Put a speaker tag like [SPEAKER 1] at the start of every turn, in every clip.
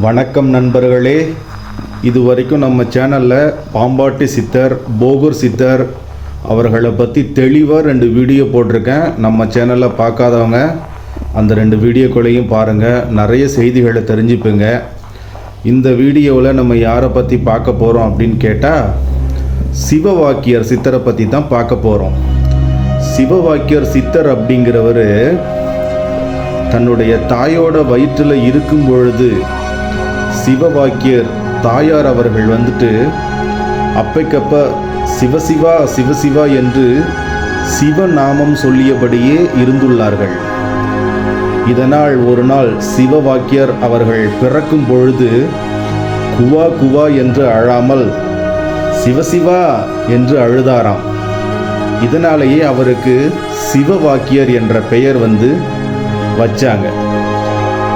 [SPEAKER 1] வணக்கம் நண்பர்களே. இது வரைக்கும் நம்ம சேனலில் பாம்பாட்டி சித்தர் போகூர் சித்தர் அவர்களை பற்றி தெளிவாக ரெண்டு வீடியோ போட்டிருக்கேன். நம்ம சேனலில் பார்க்காதவங்க அந்த ரெண்டு வீடியோக்களையும் பாருங்கள் நிறைய செய்திகளை தெரிஞ்சுப்பீங்க. இந்த வீடியோவில் நம்ம யாரை பற்றி பார்க்க போகிறோம் அப்படின்னு கேட்டால் சிவவாக்கியர் சித்தரை பற்றி தான் பார்க்க போகிறோம் சிவவாக்கியர் சித்தர் அப்படிங்கிறவர் தன்னுடைய தாயோட வயிற்றில் இருக்கும் பொழுது சிவவாக்கியர் தாயார் அவர்கள் வந்துட்டு அப்பைக்கப்ப சிவசிவா சிவசிவா என்று சிவநாமம் சொல்லியபடியே இருந்துள்ளார்கள். இதனால் ஒரு நாள் சிவவாக்கியர் அவர்கள் பிறக்கும் பொழுது குவா குவா என்று அழாமல் சிவசிவா என்று அழுதாராம். இதனாலேயே அவருக்கு சிவவாக்கியர் என்ற பெயர் வந்து வச்சாங்க.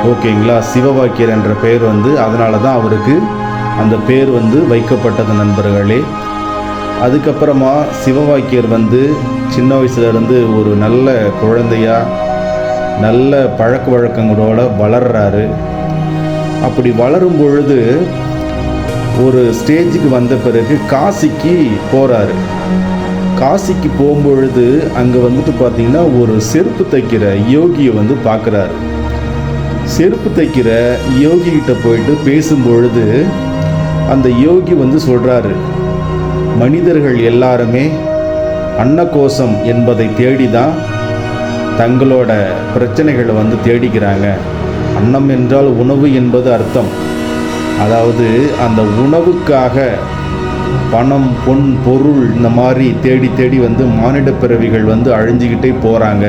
[SPEAKER 1] ஓகேங்களா? சிவவாக்கியர் என்ற பெயர் வந்து அதனால தான் அவருக்கு அந்த பேர் வந்து வைக்கப்பட்டது நண்பர்களே. அதுக்கப்புறமா சிவவாக்கியர் வந்து சின்ன வயசுலேருந்து ஒரு நல்ல குழந்தையாக நல்ல பழக்க வழக்கங்களோட வளர்றாரு. அப்படி வளரும் பொழுது ஒரு ஸ்டேஜுக்கு வந்த பிறகு காசிக்கு போகிறாரு காசிக்கு போகும்பொழுது அங்கே வந்துட்டு பார்த்தீங்கன்னா ஒரு செருப்பு தைக்கிற யோகியை வந்து பார்க்குறாரு செருப்பு தைக்கிற யோகி கிட்ட போயிட்டு பேசும்பொழுது அந்த யோகி வந்து சொல்கிறாரு மனிதர்கள் எல்லாருமே அன்னகோசம் என்பதை தேடி தான் தங்களோட பிரச்சனைகளை வந்து தேடிக்கிறாங்க. அன்னம் என்றால் உணவு என்பது அர்த்தம். அதாவது அந்த உணவுக்காக பணம் பொன் பொருள் இந்த மாதிரி தேடி தேடி வந்து மானிட பிறவிகள் வந்து அழிஞ்சுக்கிட்டே போகிறாங்க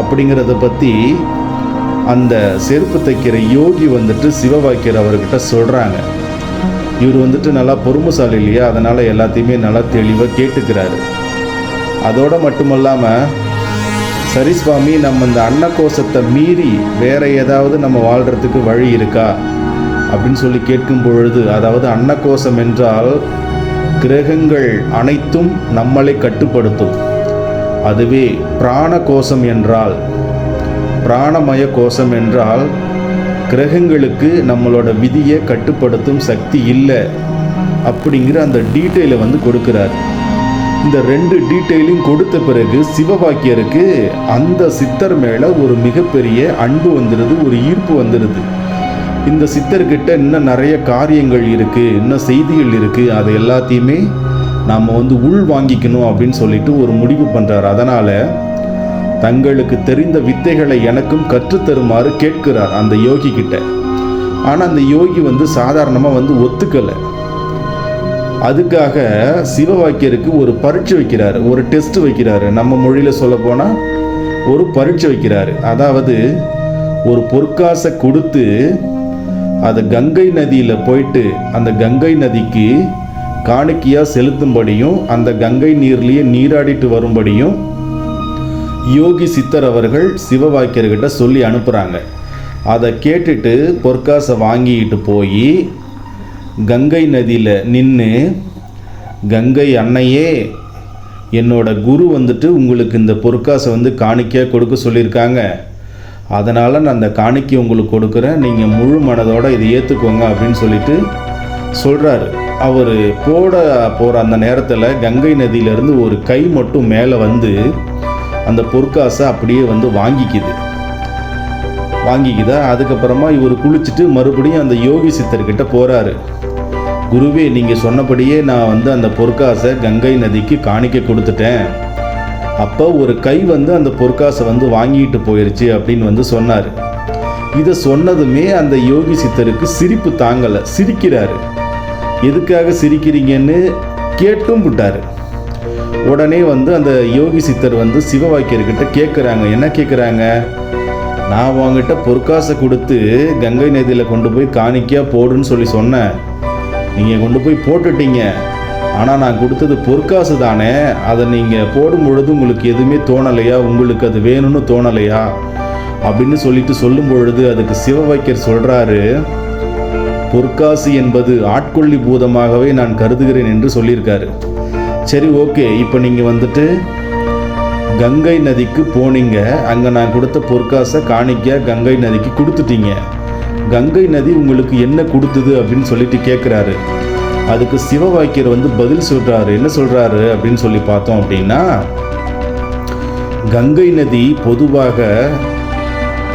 [SPEAKER 1] அப்படிங்கிறத பற்றி அந்த செருப்பு தைக்கிற யோகி வந்துட்டு சிவவாக்கியர் அவர்கிட்ட சொல்கிறாங்க இவர் வந்துட்டு நல்லா பொறுமைசாலி இல்லையா? அதனால் எல்லாத்தையுமே நல்லா தெளிவாக கேட்டுக்கிறாரு. அதோடு மட்டுமல்லாமல் சரி சுவாமி நம்ம இந்த அன்னகோசத்தை மீறி வேற ஏதாவது நம்ம வாழ்கிறதுக்கு வழி இருக்கா? அப்படின்னு சொல்லி கேட்கும் பொழுது அதாவது அன்னகோசம் என்றால் கிரகங்கள் அனைத்தும் நம்மளை கட்டுப்படுத்தும். அதுவே பிராண கோஷம் என்றால் பிராணமய கோஷம் என்றால் கிரகங்களுக்கு நம்மளோட விதியை கட்டுப்படுத்தும் சக்தி இல்லை அப்படிங்கிற அந்த டீட்டெயிலை வந்து கொடுக்குறார். இந்த ரெண்டு டீட்டெயிலையும் கொடுத்த பிறகு சிவபாக்கியருக்கு அந்த சித்தர் மேலே ஒரு மிகப்பெரிய அன்பு வந்துடுது ஒரு ஈர்ப்பு வந்துடுது இந்த சித்தர்கிட்ட இன்னும் நிறைய காரியங்கள் இருக்குது இன்னும் செய்திகள் இருக்குது அது எல்லாத்தையுமே நாம் வந்து உள் வாங்கிக்கணும் அப்படின்னு சொல்லிட்டு ஒரு முடிவு பண்ணுறார் அதனால் தங்களுக்கு தெரிந்த வித்தைகளை எனக்கும் கற்றுத்தருமாறு கேட்கிறார் அந்த யோகி கிட்ட. ஆனால் அந்த யோகி வந்து சாதாரணமாக வந்து ஒத்துக்கலை. அதுக்காக சிவவாக்கியருக்கு ஒரு பரீட்சை வைக்கிறாரு ஒரு டெஸ்ட் வைக்கிறாரு. நம்ம மொழியில் சொல்ல போனால் ஒரு பரீட்சை வைக்கிறாரு. அதாவது ஒரு பொற்காசை கொடுத்து அதை கங்கை நதியில் போயிட்டு அந்த கங்கை நதிக்கு காணிக்கையாக செலுத்தும்படியும் அந்த கங்கை நீர்லேயே நீராடிட்டு வரும்படியும் யோகி சித்தர் அவர்கள் சிவவாக்கியர்கிட்ட சொல்லி அனுப்புகிறாங்க அதை கேட்டுட்டு பொற்காசை வாங்கிட்டு போய் கங்கை நதியில் நின்று கங்கை அன்னையே என்னோட குரு வந்துட்டு உங்களுக்கு இந்த பொற்காசை வந்து காணிக்கையாக கொடுக்க சொல்லியிருக்காங்க. அதனால் நான் அந்த காணிக்கை உங்களுக்கு கொடுக்குறேன். நீங்கள் முழு மனதோடு இதை ஏற்றுக்கோங்க அப்படின்னு சொல்லிட்டு சொல்கிறாரு அவர் போட போகிற அந்த நேரத்தில் கங்கை நதியிலேருந்து ஒரு கை மட்டும் மேலே வந்து அந்த பொற்காசை அப்படியே வந்து வாங்கிக்குது. வாங்கிக்குதா? அதுக்கப்புறமா இவர் குளிச்சுட்டு மறுபடியும் அந்த யோகி சித்தர்கிட்ட போகிறாரு குருவே நீங்கள் சொன்னபடியே நான் வந்து அந்த பொற்காசை கங்கை நதிக்கு காணிக்க கொடுத்துட்டேன். அப்போ ஒரு கை வந்து அந்த பொற்காசை வந்து வாங்கிட்டு போயிடுச்சு அப்படின்னு வந்து சொன்னார். இதை சொன்னதுமே அந்த யோகி சித்தருக்கு சிரிப்பு தாங்கலை சிரிக்கிறாரு. எதுக்காக சிரிக்கிறீங்கன்னு? கேட்டும் விட்டாரு. உடனே வந்து அந்த யோகி சித்தர் வந்து சிவவாக்கியர்கிட்ட கேட்குறாங்க என்ன கேட்குறாங்க நான் உங்ககிட்ட பொற்காசை கொடுத்து கங்கை நதியில் கொண்டு போய் காணிக்கையாக போடுன்னு சொல்லி சொன்னேன். நீங்கள் கொண்டு போய் போட்டுட்டீங்க. ஆனால் நான் கொடுத்தது பொற்காசு தானே. அதை நீங்கள் போடும் பொழுது உங்களுக்கு எதுவுமே தோணலையா? உங்களுக்கு அது வேணும்னு தோணலையா? அப்படின்னு சொல்லிட்டு சொல்லும் பொழுது அதுக்கு சிவவைக்கர் சொல்கிறாரு பொற்காசு என்பது ஆட்கொள்ளி பூதமாகவே நான் கருதுகிறேன் என்று சொல்லியிருக்காரு. சரி ஓகே. இப்போ நீங்கள் வந்துட்டு கங்கை நதிக்கு போனீங்க. அங்கே நான் கொடுத்த பொற்காசை காணிக்க கங்கை நதிக்கு கொடுத்துட்டீங்க. கங்கை நதி உங்களுக்கு என்ன கொடுத்தது அப்படின்னு சொல்லிட்டு கேட்குறாரு அதுக்கு சிவவாக்கியர் வந்து பதில் சொல்றாரு. என்ன சொல்றாரு அப்படின்னு சொல்லி பார்த்தோம் அப்படின்னா கங்கை நதி பொதுவாக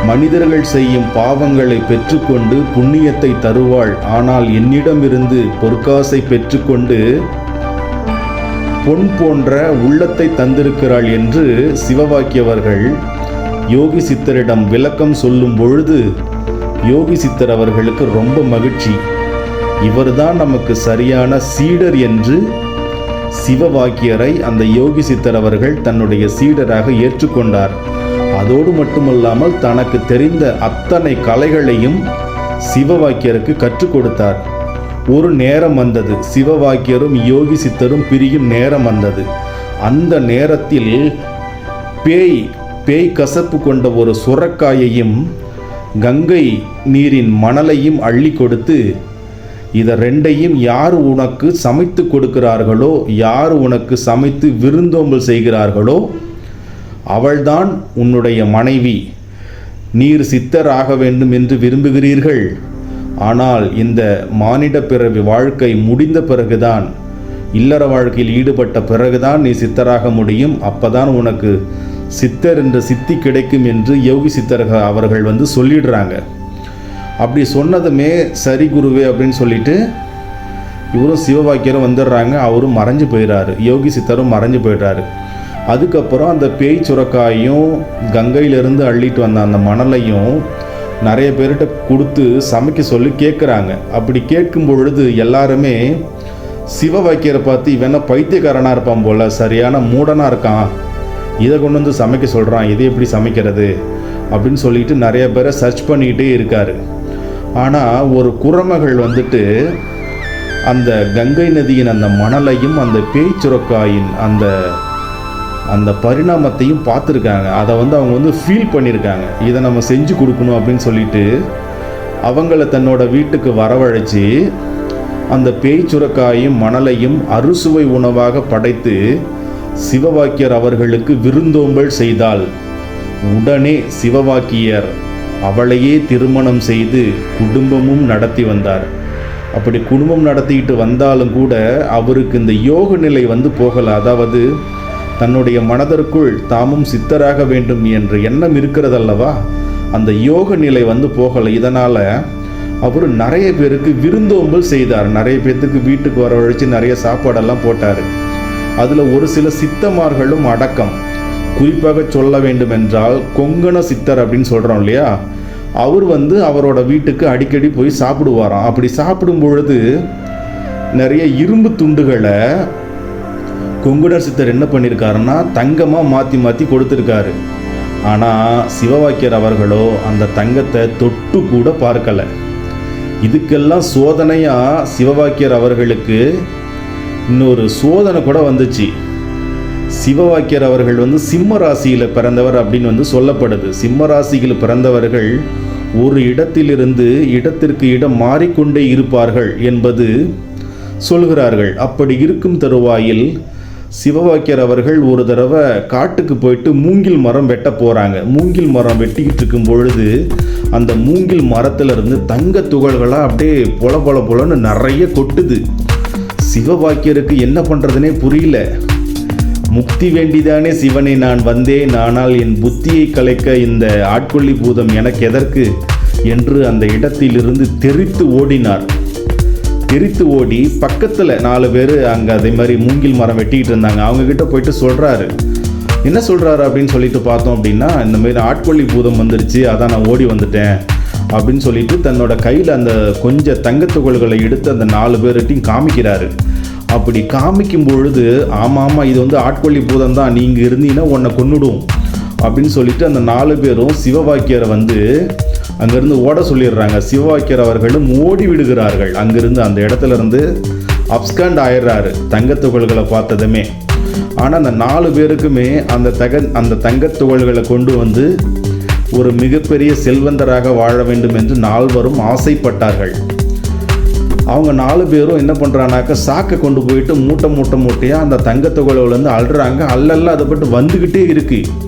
[SPEAKER 1] மனிதர்கள் செய்யும் பாவங்களை பெற்றுக்கொண்டு புண்ணியத்தை தருவாள். ஆனால் என்னிடமிருந்து பொற்காசை பெற்றுக்கொண்டு பொன் போன்ற உள்ளத்தை தந்திருக்கிறாள் என்று சிவவாக்கியவர்கள் யோகி சித்தரிடம் விளக்கம் சொல்லும் பொழுது யோகி சித்தர் அவர்களுக்கு ரொம்ப மகிழ்ச்சி. இவர்தான் நமக்கு சரியான சீடர் என்று சிவவாக்கியரை அந்த யோகி சித்தர் அவர்கள் தன்னுடைய சீடராக ஏற்றுக்கொண்டார். அதோடு மட்டுமல்லாமல் தனக்கு தெரிந்த அத்தனை கலைகளையும் சிவவாக்கியருக்கு கற்றுக் கொடுத்தார். ஒரு நேரம் வந்தது. சிவவாக்கியரும் யோகி சித்தரும் பிரியும் நேரம் வந்தது. அந்த நேரத்தில் பேய் பேய் கசப்பு கொண்ட ஒரு சுரக்காயையும் கங்கை நீரின் மணலையும் அள்ளி கொடுத்து இதை ரெண்டையும் யார் உனக்கு சமைத்து கொடுக்கிறார்களோ யார் உனக்கு சமைத்து விருந்தோம்பல் செய்கிறார்களோ அவள்தான் உன்னுடைய மனைவி. நீர் சித்தர் ஆக வேண்டும் என்று விரும்புகிறீர்கள். ஆனால் இந்த மானிட பிறவி வாழ்க்கை முடிந்த பிறகுதான் இல்லற வாழ்க்கையில் ஈடுபட்ட பிறகுதான் நீ சித்தராக முடியும். அப்பதான் உனக்கு சித்தர் என்ற சித்தி கிடைக்கும் என்று யோகி சித்தர்கள் அவர்கள் வந்து சொல்லிடுறாங்க. அப்படி சொன்னதுமே சரி குருவே அப்படின்னு சொல்லிட்டு இவரும் சிவவாக்கியரும் வந்துடுறாங்க. அவரும் மறைஞ்சு போயிடுறாரு யோகி சித்தரும் மறைஞ்சு போயிடுறாரு. அதுக்கப்புறம் அந்த பேய் சுரக்காயும் கங்கையிலிருந்து அள்ளிட்டு வந்த அந்த மணலையும் நிறைய பேர்கிட்ட கொடுத்து சமைக்க சொல்லி கேட்குறாங்க அப்படி கேட்கும் பொழுது எல்லாருமே சிவவாக்கியரை பார்த்து இவன பைத்தியக்காரனாக இருப்பான் போல சரியான மூடனாக இருக்கான். இதை கொண்டு வந்து சமைக்க சொல்கிறான் இது எப்படி சமைக்கிறது அப்படின்னு சொல்லிட்டு நிறைய பேரை சர்ச் பண்ணிக்கிட்டே இருக்கார். ஆனால் ஒரு குரமகள் வந்துட்டு அந்த கங்கை நதியின் அந்த மணலையும் அந்த பேய் சுரக்காயின் அந்த அந்த பரிணாமத்தையும் பார்த்துருக்காங்க. அதை வந்து அவங்க வந்து ஃபீல் பண்ணியிருக்காங்க இதை நம்ம செஞ்சு கொடுக்கணும் அப்படின்னு சொல்லிட்டு அவங்கள தன்னோட வீட்டுக்கு வரவழைச்சி அந்த பேய் சுரக்காயும் மணலையும் அறுசுவை உணவாக படைத்து சிவவாக்கியர் அவர்களுக்கு விருந்தோம்பல் செய்தால் உடனே சிவவாக்கியர் அவளையே திருமணம் செய்து குடும்பமும் நடத்தி வந்தார். அப்படி குடும்பம் நடத்திக்கிட்டு வந்தாலும் கூட அவருக்கு இந்த யோக நிலை வந்து போகலை. அதாவது தன்னுடைய மனதிற்குள் தாமும் சித்தராக வேண்டும் என்ற எண்ணம் இருக்கிறதல்லவா? அந்த யோக நிலை வந்து போகலை. இதனால் அவர் நிறைய பேருக்கு விருந்தோம்பல் செய்தார். நிறைய பேர்த்துக்கு வீட்டுக்கு வரவழைச்சு நிறைய சாப்பாடெல்லாம் போட்டார். அதில் ஒரு சில சித்தமார்களும் அடக்கம். குறிப்பாக சொல்ல வேண்டும் என்றால் கொங்கண சித்தர் அப்படின்னு சொல்கிறோம் இல்லையா? அவர் வந்து அவரோட வீட்டுக்கு அடிக்கடி போய் சாப்பிடுவாராம். அப்படி சாப்பிடும் பொழுது நிறைய இரும்பு துண்டுகளை கொங்குடர் சித்தர் என்ன பண்ணியிருக்காருன்னா தங்கமாக மாற்றி மாற்றி கொடுத்துருக்காரு. ஆனால் சிவவாக்கியர் அவர்களோ அந்த தங்கத்தை தொட்டு கூட பார்க்கலை. இதுக்கெல்லாம் சோதனையாக சிவவாக்கியர் அவர்களுக்கு இன்னொரு சோதனை கூட வந்துச்சு. சிவவாக்கியர் அவர்கள் வந்து சிம்ம ராசியில் பிறந்தவர் அப்படின்னு வந்து சொல்லப்படுது. சிம்ம ராசியில் பிறந்தவர்கள் ஒரு இடத்திலிருந்து இடத்திற்கு இடம் மாறிக்கொண்டே இருப்பார்கள் என்பது சொல்கிறார்கள். அப்படி இருக்கும் தருவாயில் சிவவாக்கியர் அவர்கள் ஒரு தடவை காட்டுக்கு போயிட்டு மூங்கில் மரம் வெட்ட போகிறாங்க மூங்கில் மரம் வெட்டிக்கிட்டு இருக்கும் பொழுது அந்த மூங்கில் மரத்திலிருந்து தங்க துகள்களாக அப்படியே பொல பொல பொலன்னு நிறைய கொட்டுது. சிவவாக்கியருக்கு என்ன பண்ணுறதுனே புரியல. முக்தி வேண்டிதானே சிவனை நான் வந்தேன். ஆனால் என் புத்தியை கலைக்க இந்த ஆட்கொள்ளி பூதம் எனக்கு எதற்கு? என்று அந்த இடத்திலிருந்து தெரித்து ஓடினார். எரித்து ஓடி பக்கத்தில் நாலு பேர் அங்கே அதே மாதிரி மூங்கில் மரம் வெட்டிக்கிட்டு இருந்தாங்க. அவங்கக்கிட்ட போயிட்டு சொல்கிறாரு என்ன சொல்கிறாரு அப்படின்னு சொல்லிட்டு பார்த்தோம் அப்படின்னா இந்த மாதிரி ஆட்கொள்ளி பூதம் வந்துருச்சு அதான் நான் ஓடி வந்துட்டேன் அப்படின்னு சொல்லிட்டு தன்னோட கையில் அந்த கொஞ்சம் தங்கத்துகள்களை எடுத்து அந்த நாலு பேர்கிட்டையும் காமிக்கிறாரு. அப்படி காமிக்கும் பொழுது ஆமாம் ஆமாம் இது வந்து ஆட்கொள்ளி பூதம் தான். நீங்கள் இருந்தீங்கன்னா உன்னை கொன்னுடும். அப்படின்னு சொல்லிட்டு அந்த நாலு பேரும் சிவவாக்கியரை வந்து அங்கேருந்து ஓட சொல்லிடுறாங்க. சிவவாக்கியர் அவர்களும் ஓடி விடுகிறார்கள். அங்கிருந்து அந்த இடத்துல இருந்து அப்ஸ்கண்ட் ஆயிடுறாரு. தங்கத்துகள்களை பார்த்ததுமே. ஆனால் அந்த நாலு பேருக்குமே அந்த தக அந்த தங்கத்துகள்களை கொண்டு வந்து ஒரு மிகப்பெரிய செல்வந்தராக வாழ வேண்டும் என்று நால்வரும் ஆசைப்பட்டார்கள். அவங்க நாலு பேரும் என்ன பண்ணுறானாக்க சாக்கை கொண்டு போயிட்டு மூட்டை மூட்டை மூட்டையாக அந்த தங்கத்துகள்லேருந்து அழுறாங்க அல்லல்ல அதை பட்டு வந்துக்கிட்டே இருக்குது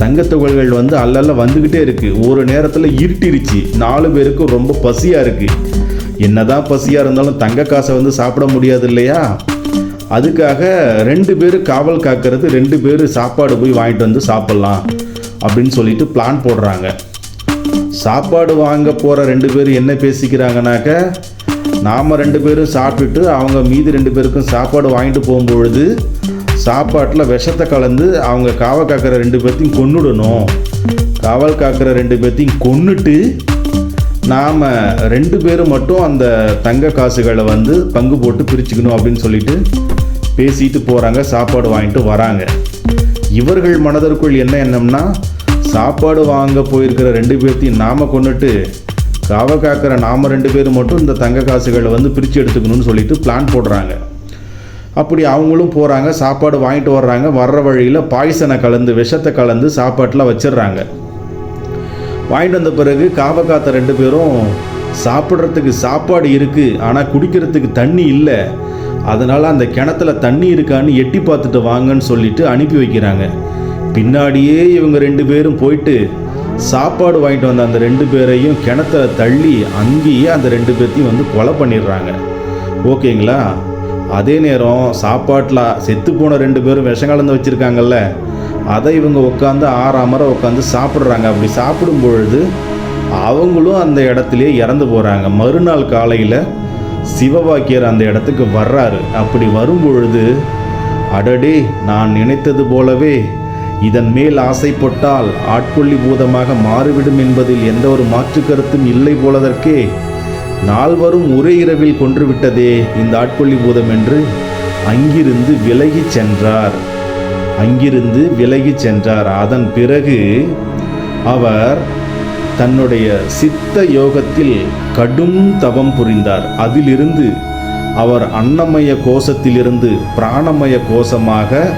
[SPEAKER 1] தங்க துகள்கள் வந்து அல்லல்ல வந்துக்கிட்டே இருக்குது ஒரு நேரத்தில் இருட்டிருச்சு. நாலு பேருக்கும் ரொம்ப பசியாக இருக்குது என்னதான் பசியாக இருந்தாலும் தங்க காசை வந்து சாப்பிட முடியாது இல்லையா? அதுக்காக ரெண்டு பேர் காவல் காக்கிறது ரெண்டு பேர் சாப்பாடு போய் வாங்கிட்டு வந்து சாப்பிட்லாம் அப்படின்னு சொல்லிட்டு பிளான் போடுறாங்க. சாப்பாடு வாங்க போகிற ரெண்டு பேர் என்ன பேசிக்கிறாங்கனாக்க நாம் ரெண்டு பேரும் சாப்பிட்டுட்டு அவங்க மீதி ரெண்டு பேருக்கும் சாப்பாடு வாங்கிட்டு போகும்பொழுது சாப்பாட்டில் விஷத்தை கலந்து அவங்க காவல் காக்கிற ரெண்டு பேர்த்தையும் கொன்னுடணும். காவல் காக்கிற ரெண்டு பேர்த்தையும் கொன்னுட்டு நாம் ரெண்டு பேரும் மட்டும் அந்த தங்க காசுகளை வந்து பங்கு போட்டு பிரிச்சுக்கணும் அப்படின்னு சொல்லிட்டு பேசிட்டு போகிறாங்க சாப்பாடு வாங்கிட்டு வராங்க. இவர்கள் மனதிற்குள் என்ன எண்ணம்னா சாப்பாடு வாங்க போயிருக்கிற ரெண்டு பேர்த்தையும் நாம் கொண்டுட்டு காவல் காக்கிற நாம் ரெண்டு பேரும் மட்டும் இந்த தங்க காசுகளை வந்து பிரித்து எடுத்துக்கணும்னு சொல்லிட்டு பிளான் போடுறாங்க. அப்படி அவங்களும் போகிறாங்க சாப்பாடு வாங்கிட்டு வர்றாங்க வர்ற வழியில் பாய்சனை கலந்து விஷத்தை கலந்து சாப்பாட்டில் வச்சிடுறாங்க. வாங்கிட்டு வந்த பிறகு காவ காத்த ரெண்டு பேரும் சாப்பிட்றதுக்கு சாப்பாடு இருக்குது ஆனால் குடிக்கிறதுக்கு தண்ணி இல்லை. அதனால் அந்த கிணத்துல தண்ணி இருக்கான்னு எட்டி பார்த்துட்டு வாங்கன்னு சொல்லிட்டு அனுப்பி வைக்கிறாங்க. பின்னாடியே இவங்க ரெண்டு பேரும் போயிட்டு சாப்பாடு வாங்கிட்டு வந்த அந்த ரெண்டு பேரையும் கிணத்துல தள்ளி அங்கேயே அந்த ரெண்டு பேர்த்தையும் வந்து கொலை பண்ணிடுறாங்க. ஓகேங்களா? அதே நேரம் சாப்பாட்டில் செத்து போன ரெண்டு பேரும் விஷம் கலந்து வச்சுருக்காங்கல்ல அதை இவங்க உட்காந்து ஆறாமற உட்காந்து சாப்பிட்றாங்க. அப்படி சாப்பிடும் பொழுது அவங்களும் அந்த இடத்துலையே இறந்து போகிறாங்க மறுநாள் காலையில் சிவவாக்கியர் அந்த இடத்துக்கு வர்றாரு. அப்படி வரும் பொழுது அடடே நான் நினைத்தது போலவே இதன் மேல் ஆசைப்பட்டால் ஆட்கொள்ளி பூதமாக மாறிவிடும் என்பதில் எந்த ஒரு மாற்று கருத்தும் இல்லை போலதற்கே. நால்வரும் ஒரே இரவில் கொன்றுவிட்டதே இந்த ஆட்கொள்ளி பூதம் என்று அங்கிருந்து விலகிச் சென்றார். அங்கிருந்து விலகிச் சென்றார். அதன் பிறகு அவர் தன்னுடைய சித்த யோகத்தில் கடும் தவம் புரிந்தார். அதிலிருந்து அவர் அன்னமய கோஷத்திலிருந்து பிராணமய கோஷமாக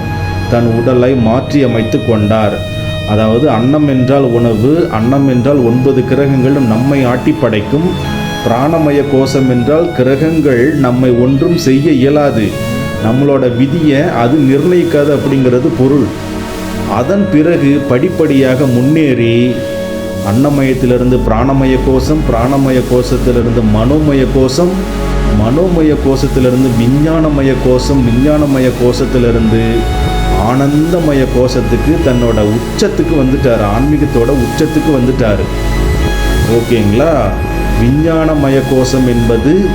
[SPEAKER 1] தன் உடலை மாற்றியமைத்து கொண்டார். அதாவது அன்னம் என்றால் உணவு அன்னம் என்றால் ஒன்பது கிரகங்களும் நம்மை ஆட்டி படைக்கும் பிராணமய கோஷம் என்றால் கிரகங்கள் நம்மை ஒன்றும் செய்ய இயலாது. நம்மளோட விதியை அது நிர்ணயிக்காது அப்படிங்கிறது பொருள். அதன் பிறகு படிப்படியாக முன்னேறி அன்னமயத்திலிருந்து பிராணமய கோஷம் பிராணமய கோஷத்திலிருந்து மனோமய கோஷம் மனோமய கோஷத்திலிருந்து விஞ்ஞானமய கோஷம் விஞ்ஞானமய கோஷத்திலிருந்து ஆனந்தமய கோஷத்துக்கு தன்னோட உச்சத்துக்கு வந்துட்டார். ஆன்மீகத்தோட உச்சத்துக்கு வந்துட்டார். ஓகேங்களா? விஞ்ஞானமய கோஷம் என்பது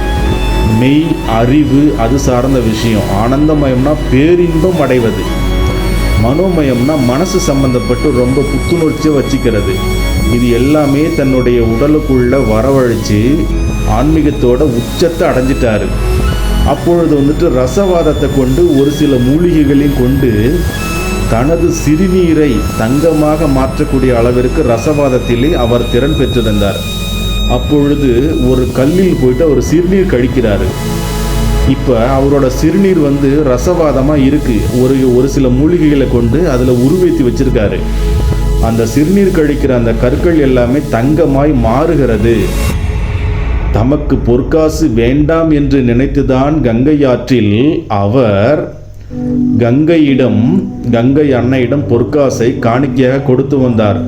[SPEAKER 1] மெய் அறிவு அது சார்ந்த விஷயம். ஆனந்தமயம்னா பேரின்பம் அடைவது. மனோமயம்னா மனசு சம்பந்தப்பட்டு ரொம்ப புத்துணர்ச்சியை வச்சுக்கிறது. இது எல்லாமே தன்னுடைய உடலுக்குள்ள வரவழைச்சு ஆன்மீகத்தோட உச்சத்தை அடைஞ்சிட்டாரு. அப்பொழுது வந்துட்டு ரசவாதத்தை கொண்டு ஒரு சில மூலிகைகளையும் கொண்டு தனது சிறுநீரை தங்கமாக மாற்றக்கூடிய அளவிற்கு ரசவாதத்திலே அவர் திறன் பெற்றிருந்தார். அப்பொழுது ஒரு கல்லில் போயிட்டு அவர் சிறுநீர் கழிக்கிறாரு இப்போ அவரோட சிறுநீர் வந்து ரசவாதமாக இருக்குது ஒரு ஒரு சில மூலிகைகளை கொண்டு அதில் உருவேத்தி வச்சிருக்காரு. அந்த சிறுநீர் கழிக்கிற அந்த கற்கள் எல்லாமே தங்கமாய் மாறுகிறது. தமக்கு பொற்காசு வேண்டாம் என்று நினைத்துதான் கங்கை ஆற்றில் அவர் கங்கையிடம் கங்கை அன்னையிடம் பொற்காசை காணிக்கையாக கொடுத்து வந்தார்.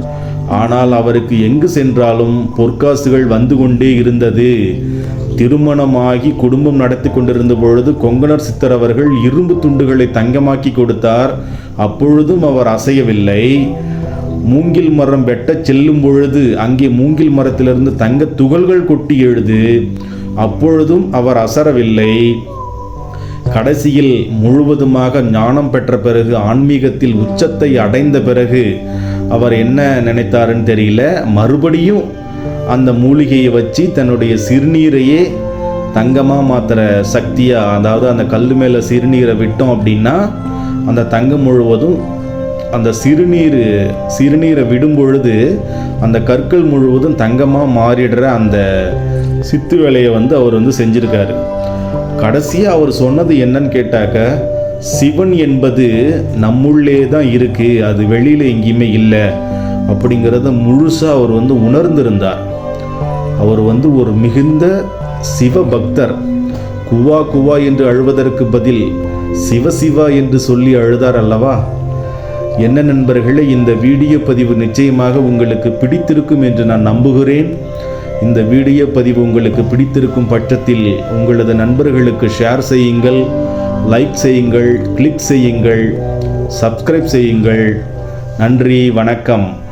[SPEAKER 1] ஆனால் அவருக்கு எங்கு சென்றாலும் பொற்காசுகள் வந்து கொண்டே இருந்தது. திருமணமாகி குடும்பம் நடத்தி கொண்டிருந்த பொழுது கொங்கணர் சித்தர் அவர்கள் இரும்பு துண்டுகளை தங்கமாக்கி கொடுத்தார். அப்பொழுதும் அவர் அசையவில்லை. மூங்கில் மரம் வெட்டச் செல்லும் பொழுது அங்கே மூங்கில் மரத்திலிருந்து தங்க துகள்கள் கொட்டி எழுது. அப்பொழுதும் அவர் அசரவில்லை. கடைசியில் முழுவதுமாக ஞானம் பெற்ற பிறகு ஆன்மீகத்தில் உச்சத்தை அடைந்த பிறகு அவர் என்ன நினைத்தாருன்னு தெரியல. மறுபடியும் அந்த மூலிகையை வச்சு தன்னுடைய சிறுநீரையே தங்கமாக மாற்றுற சக்தியாக அதாவது அந்த கல் மேலே சிறுநீரை விட்டோம் அப்படின்னா அந்த தங்கம் முழுவதும் அந்த சிறுநீர் சிறுநீரை விடும் பொழுது அந்த கற்கள் முழுவதும் தங்கமாக மாறிடுற அந்த சித்து வேலையை வந்து அவர் வந்து செஞ்சுருக்காரு. கடைசியாக அவர் சொன்னது என்னன்னு கேட்டாக்க சிவன் என்பது நம்முள்ளே தான் இருக்குது அது வெளியில் எங்கேயுமே இல்லை அப்படிங்கிறத முழுசாக அவர் வந்து உணர்ந்திருந்தார். அவர் வந்து ஒரு மிகுந்த சிவ பக்தர் குவா குவா என்று அழுவதற்கு பதில் சிவ சிவா என்று சொல்லி அழுதார் அல்லவா? என்ன நண்பர்களே இந்த வீடியோ பதிவு நிச்சயமாக உங்களுக்கு பிடித்திருக்கும் என்று நான் நம்புகிறேன். இந்த வீடியோ பதிவு உங்களுக்கு பிடித்திருக்கும் பட்சத்தில் உங்களது நண்பர்களுக்கு ஷேர் செய்யுங்கள். லைக் செய்யுங்கள் கிளிக் செய்யுங்கள் சப்ஸ்கிரைப் செய்யுங்கள். நன்றி வணக்கம்.